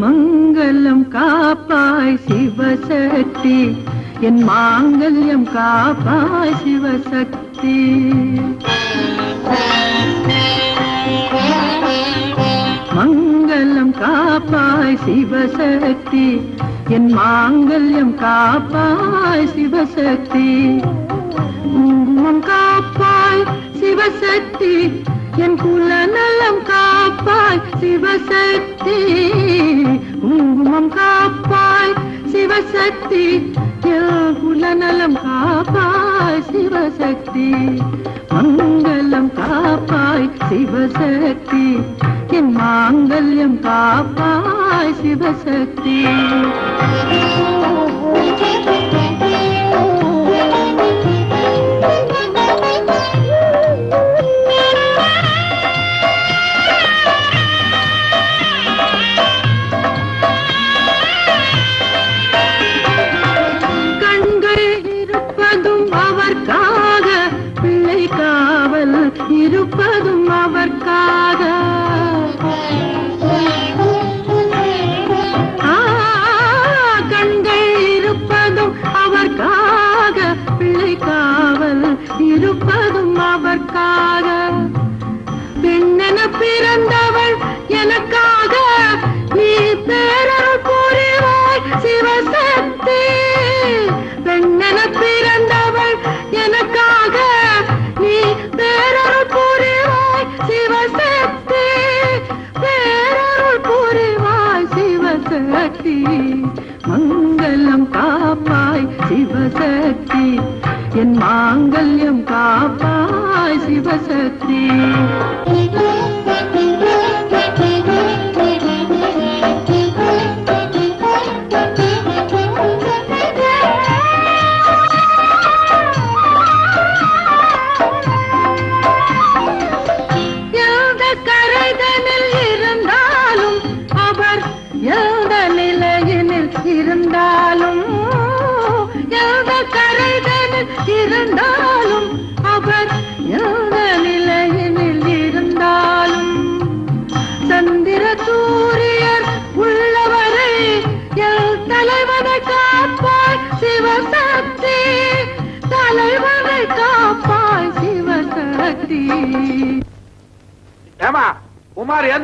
மங்களம் காப்பாய் சிவசக்தி. என் மாங்கல்யம் காப்பாய் சிவசக்தி. மங்களம் காப்பாய் சிவசக்தி. என் மாங்கல்யம் காப்பாய் சிவசக்தி. குங்குமம் காப்பாய் சிவசக்தி. என் குல நலம் காப்பாய் சிவசக்தி. குங்குமம் காப்பாய் சிவசக்தி. என் குல நலம் காப்பாய் சிவசக்தி. மங்களம் காப்பாய் சிவசக்தி. என் மாங்கல்யம் காப்பாய் சிவசக்தி. அவர்க்காக பிள்ளை காவல் இருப்பதும் அவர்க்காக. கண்கள் இருப்பதும் அவர்க்காக. பிள்ளை காவல் இருப்பதும் அவர்க்காக. பெண்ணென பிறந்தவள் என மங்களம் காப்பாய் சிவசக்தி. என் மாங்கல்யம் காப்பாய் சிவசக்தி. எந்த கரைதனில் இருந்தாலும் அவர் எந்த இருந்தாலும் எந்த கரைதனில் இருந்தாலும் அவர் எந்த நிலையினில் இருந்தாலும் சந்திர சூரியர் உள்ளவரை எல் தலைவனை காப்பாய் சிவசக்தி. தலைவனை காப்பாய் சிவசக்தி. ஏமா உமார் ஏன்